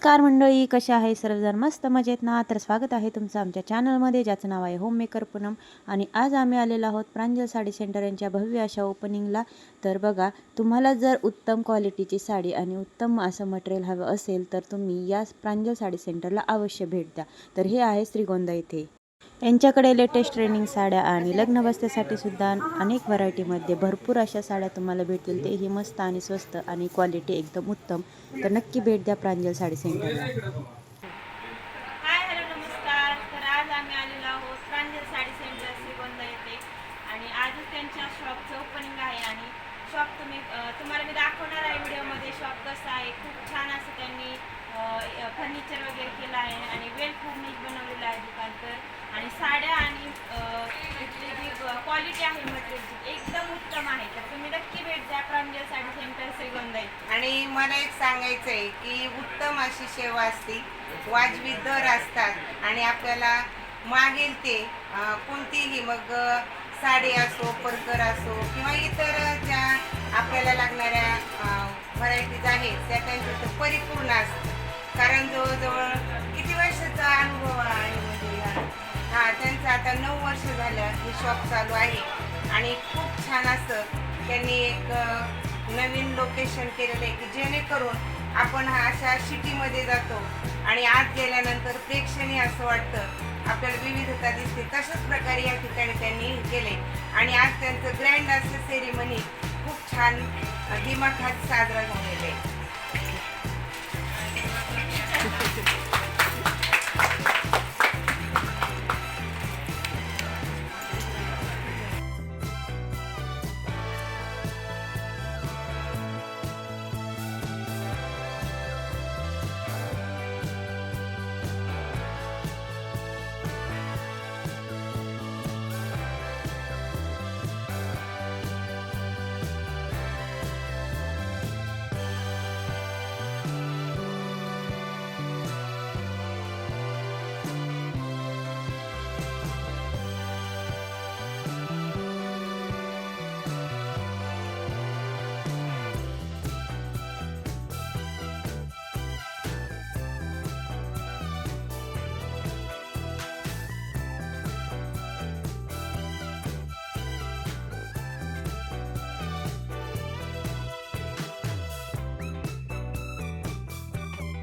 नमस्कार मंडळी कशा आहे सर्वजण मस्त मजेत ना तर स्वागत आहे तुमचं आमच्या चॅनलमध्ये ज्याचं नाव आहे होम मेकर पूनम. आणि आज आम्ही आलेलो आहोत प्रांजल साडी सेंटर यांच्या भव्य अशा ओपनिंगला तर बघा तुम्हाला जर उत्तम क्वालिटीची साडी आणि उत्तम असं मटेरियल हवं असेल तर तुम्ही या प्रांजल साडी सेंटरला अवश्य भेट द्या. तर हे आहे श्रीगोंदा इथे. यांच्याकडे लेटेस्ट ट्रेनिंग साड्या आणि लग्न बसण्यासाठी सुद्धा अनेक व्हरायटीमध्ये भरपूर अशा साड्या तुम्हाला भेटतील. तेही मस्त आणि स्वस्त आणि क्वालिटी एकदम उत्तम. तर नक्की भेट द्या प्रांजल साडी सेंटरला हाय हॅलो नमस्कार. तर आज आम्ही आलेलो आहोत प्रांजल साडी सेंटर श्रीगोंदा येथे. आणि त्यांच्या शॉपचं ओपनिंग आहे आणि शॉप तुम्ही तुम्हाला मी दाखवणार आहे व्हिडिओमध्ये. शॉप कसं आहे? खूप छान असं त्यांनी फर्निचर वगैरे केलं आहे आणि वेल फर्निश बनवलेलं आहे आणि मला एक सांगायचं आहे की उत्तम अशी सेवा असते वाजवी दर असतात आणि आपल्याला मागेल ते कोणतीही मग साडी असो परकर असो किंवा इतर ज्या आपल्याला लागणाऱ्या व्हरायटीज आहेत त्या त्यांचं परिपूर्ण असतं कारण जवळजवळ किती वर्षाचा अनुभव आहे म्हणजे हा. त्यांचं आता नऊ वर्ष झालं हे शॉप चालू आहे आणि खूप छान असं त्यांनी एक नवीन लोकेशन केलेलं आहे की जेणेकरून आपण हा अशा सिटीमध्ये जातो आणि आत गेल्यानंतर प्रेक्षणीय असं वाटतं. आपल्याला विविधता दिसते. तशाच प्रकारे या ठिकाणी त्यांनी केले आणि आज त्यांचं ग्रँड असं सेरेमनी खूप छान अं, दिमाखात साजरा झालेलं आहे.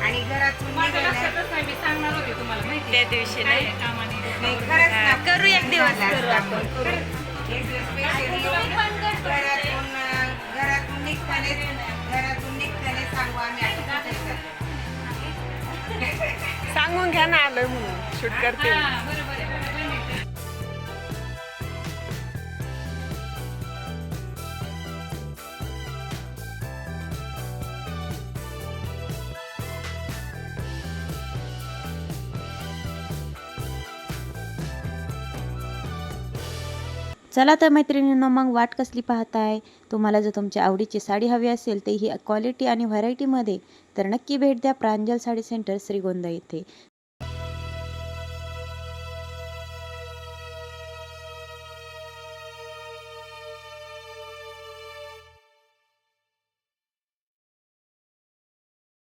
आणि घरातून माझ्या लक्षातच नाही मी सांगणार होते तुम्हाला माहिती त्या दिवशी नाही कामाने. करू एक दिवस करू. आपण घरातून घरातून निघताने घरातून निघताने सांगू आम्ही सांगून घ्या ना आलोय म्हणून. शूट करते. चला तर मैत्रिणींनो मग वाट कसली पाहताय? तुम्हाला जर तुमच्या आवडीची साडी हवी असेल तर ही क्वालिटी आणि व्हरायटीमध्ये तर नक्की भेट द्या प्रांजल साडी सेंटर श्रीगोंदा येथे.